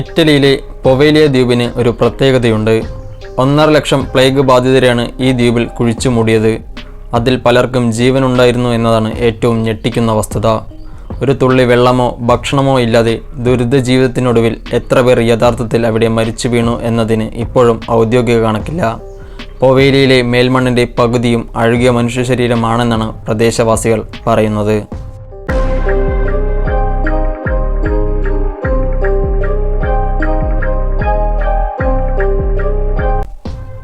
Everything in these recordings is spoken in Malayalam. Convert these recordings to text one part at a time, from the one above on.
ഇറ്റലിയിലെ പൊവേലിയ ദ്വീപിന് ഒരു പ്രത്യേകതയുണ്ട്. ഒന്നര ലക്ഷം പ്ലേഗ് ബാധിതരെയാണ് ഈ ദ്വീപിൽ കുഴിച്ചു മൂടിയത്. അതിൽ പലർക്കും ജീവനുണ്ടായിരുന്നു എന്നതാണ് ഏറ്റവും ഞെട്ടിക്കുന്ന വസ്തുത. ഒരു തുള്ളി വെള്ളമോ ഭക്ഷണമോ ഇല്ലാതെ ദുരിത ജീവിതത്തിനൊടുവിൽ എത്ര പേർ യഥാർത്ഥത്തിൽ അവിടെ മരിച്ചു വീണു എന്നതിന് ഇപ്പോഴും ഔദ്യോഗിക കണക്കില്ല. പൊവേലിയിലെ മേൽമണ്ണിന്റെ പകുതിയും അഴുകിയ മനുഷ്യ ശരീരമാണെന്നാണ് പ്രദേശവാസികൾ പറയുന്നത്.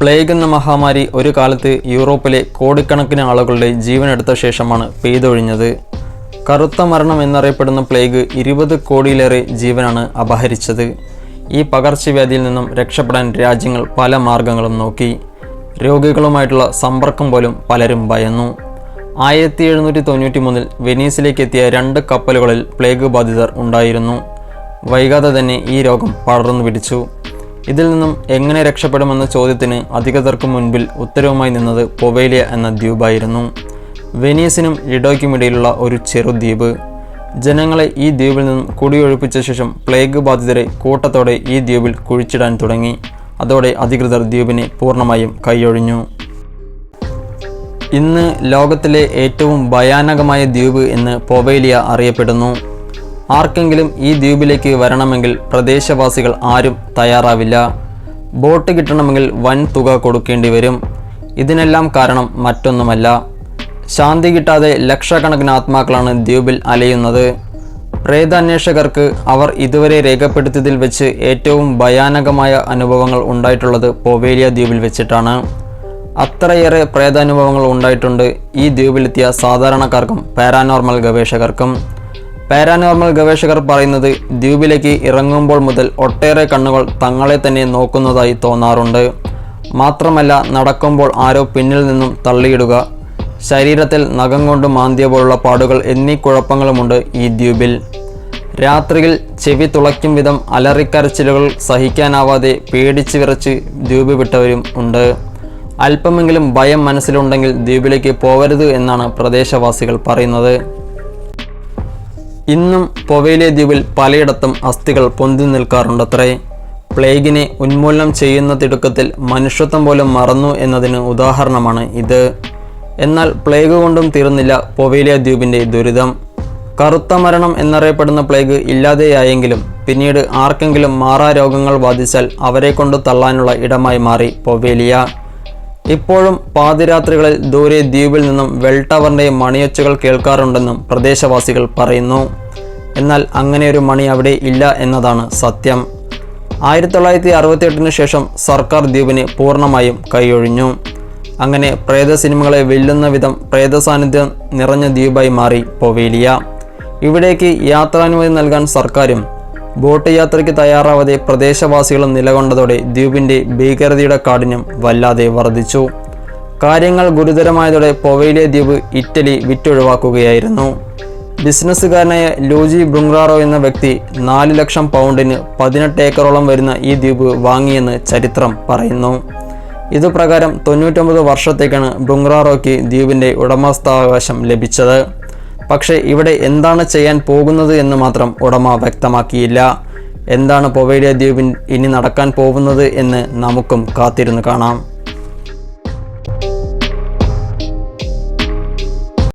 പ്ലേഗ് എന്ന മഹാമാരി ഒരു കാലത്ത് യൂറോപ്പിലെ കോടിക്കണക്കിന് ആളുകളുടെ ജീവനെടുത്ത ശേഷമാണ് പെയ്തൊഴിഞ്ഞത്. കറുത്ത മരണം എന്നറിയപ്പെടുന്ന പ്ലേഗ് ഇരുപത് കോടിയിലേറെ ജീവനാണ് അപഹരിച്ചത്. ഈ പകർച്ചവ്യാധിയിൽ നിന്നും രക്ഷപ്പെടാൻ രാജ്യങ്ങൾ പല മാർഗങ്ങളും നോക്കി. രോഗികളുമായിട്ടുള്ള സമ്പർക്കം പോലും പലരും ഭയന്നു. ആയിരത്തി എഴുന്നൂറ്റി തൊണ്ണൂറ്റി മൂന്നിൽ വെനീസിലേക്ക് എത്തിയ രണ്ട് കപ്പലുകളിൽ പ്ലേഗ് ബാധിതർ ഉണ്ടായിരുന്നു. വൈകാതെ തന്നെ ഈ രോഗം പടർന്നു പിടിച്ചു. ഇതിൽ നിന്നും എങ്ങനെ രക്ഷപ്പെടുമെന്ന ചോദ്യത്തിന് അധികൃതർക്ക് മുൻപിൽ ഉത്തരവുമായി നിന്നത് പൊവേലിയ എന്ന ദ്വീപായിരുന്നു. വെനീസിനും ലിഡോയ്ക്കുമിടയിലുള്ള ഒരു ചെറുദ്വീപ് ജനങ്ങളെ ഈ ദ്വീപിൽ നിന്നും കുടിയൊഴിപ്പിച്ച ശേഷം പ്ലേഗ് ബാധിതരെ കൂട്ടത്തോടെ ഈ ദ്വീപിൽ കുഴിച്ചിടാൻ തുടങ്ങി. അതോടെ അധികൃതർ ദ്വീപിനെ പൂർണമായും കൈയൊഴിഞ്ഞു. ഇന്ന് ലോകത്തിലെ ഏറ്റവും ഭയാനകമായ ദ്വീപ് എന്ന് പൊവേലിയ അറിയപ്പെടുന്നു. ആർക്കെങ്കിലും ഈ ദ്വീപിലേക്ക് വരണമെങ്കിൽ പ്രദേശവാസികൾ ആരും തയ്യാറാവില്ല. ബോട്ട് കിട്ടണമെങ്കിൽ വൻ തുക കൊടുക്കേണ്ടി വരും. ഇതിനെല്ലാം കാരണം മറ്റൊന്നുമല്ല. ശാന്തി കിട്ടാതെ ലക്ഷക്കണക്കിന് ആത്മാക്കളാണ് ദ്വീപിൽ അലയുന്നത്. പ്രേതാന്വേഷകർക്ക് അവർ ഇതുവരെ രേഖപ്പെടുത്തിയതിൽ വെച്ച് ഏറ്റവും ഭയാനകമായ അനുഭവങ്ങൾ ഉണ്ടായിട്ടുള്ളത് പൊവേലിയ ദ്വീപിൽ വെച്ചിട്ടാണ്. അത്രയേറെ പ്രേതാനുഭവങ്ങൾ ഉണ്ടായിട്ടുണ്ട് ഈ ദ്വീപിലെത്തിയ സാധാരണക്കാർക്കും പാരാനോർമൽ ഗവേഷകർക്കും. പാരാനോർമൽ ഗവേഷകർ പറയുന്നത് ദ്വീപിലേക്ക് ഇറങ്ങുമ്പോൾ മുതൽ ഒട്ടേറെ കണ്ണുകൾ തങ്ങളെ തന്നെ നോക്കുന്നതായി തോന്നാറുണ്ട്. മാത്രമല്ല നടക്കുമ്പോൾ ആരോ പിന്നിൽ നിന്നും തള്ളിയിടുക ശരീരത്തിൽ നഖം കൊണ്ട് മാന്തിയ പോലുള്ള പാടുകൾ എന്നീ കുഴപ്പങ്ങളുമുണ്ട് ഈ ദ്വീപിൽ. രാത്രിയിൽ ചെവി തുളയ്ക്കും വിധം അലറിക്കരച്ചിലുകൾ സഹിക്കാനാവാതെ പേടിച്ച് വിറച്ച് ദ്വീപ് വിട്ടവരും ഉണ്ട്. അല്പമെങ്കിലും ഭയം മനസ്സിലുണ്ടെങ്കിൽ ദ്വീപിലേക്ക് പോവരുത് എന്നാണ് പ്രദേശവാസികൾ പറയുന്നത്. ഇന്നും പൊവേലിയ ദ്വീപിൽ പലയിടത്തും അസ്ഥികൾ പൊന്തി നിൽക്കാറുണ്ടത്രേ. പ്ലേഗിനെ ഉന്മൂലനം ചെയ്യുന്ന തിടുക്കത്തിൽ മനുഷ്യത്വം പോലും മറന്നു എന്നതിന് ഉദാഹരണമാണ് ഇത്. എന്നാൽ പ്ലേഗ് കൊണ്ടും തീർന്നില്ല പൊവേലിയ ദ്വീപിന്റെ ദുരിതം. കറുത്ത മരണം എന്നറിയപ്പെടുന്ന പ്ലേഗ് ഇല്ലാതെയായെങ്കിലും പിന്നീട് ആർക്കെങ്കിലും മാറാ രോഗങ്ങൾ ബാധിച്ചാൽ അവരെ കൊണ്ട് തള്ളാനുള്ള ഇടമായി മാറി പൊവേലിയ ഇപ്പോഴും പാതിരാത്രികളിൽ ദൂരെ ദ്വീപിൽ നിന്നും വെൽ ടവറിന്റെ മണിയൊച്ചകൾ കേൾക്കാറുണ്ടെന്നും പ്രദേശവാസികൾ പറയുന്നു. എന്നാൽ അങ്ങനെ ഒരു മണി അവിടെ ഇല്ല എന്നതാണ് സത്യം. ആയിരത്തി തൊള്ളായിരത്തി അറുപത്തിയെട്ടിന് ശേഷം സർക്കാർ ദ്വീപിന് പൂർണമായും കൈയൊഴിഞ്ഞു. അങ്ങനെ പ്രേത സിനിമകളെ വെല്ലുന്ന വിധം പ്രേത സാന്നിധ്യം നിറഞ്ഞ ദ്വീപായി മാറി പൊവേലിയ. ഇവിടേക്ക് യാത്രാനുമതി നൽകാൻ സർക്കാരും ബോട്ട് യാത്രയ്ക്ക് തയ്യാറാവാതെ പ്രദേശവാസികൾ നിലകൊണ്ടതോടെ ദ്വീപിന്റെ ഭീകരതയുടെ കാഠിന്യം വല്ലാതെ വർദ്ധിച്ചു. കാര്യങ്ങൾ ഗുരുതരമായതോടെ പൊവയിലെ ദ്വീപ് ഇറ്റലി വിറ്റൊഴിവാക്കുകയായിരുന്നു. ബിസിനസ്സുകാരനായ ലൂജി ബ്രുങ്റാറോ എന്ന വ്യക്തി നാല് ലക്ഷം പൗണ്ടിന് പതിനെട്ട് ഏക്കറോളം വരുന്ന ഈ ദ്വീപ് വാങ്ങിയെന്ന് ചരിത്രം പറയുന്നു. ഇതുപ്രകാരം തൊണ്ണൂറ്റൊമ്പത് വർഷത്തേക്കാണ് ബ്രുങ്റാറോയ്ക്ക് ദ്വീപിന്റെ ഉടമസ്ഥാവകാശം ലഭിച്ചത്. പക്ഷേ ഇവിടെ എന്താണ് ചെയ്യാൻ പോകുന്നത് എന്ന് മാത്രം ഉടമ വ്യക്തമാക്കിയില്ല. എന്താണ് പൊവേലിയ ദ്വീപിൽ ഇനി നടക്കാൻ പോകുന്നത് എന്ന് നമുക്കും കാത്തിരുന്ന് കാണാം.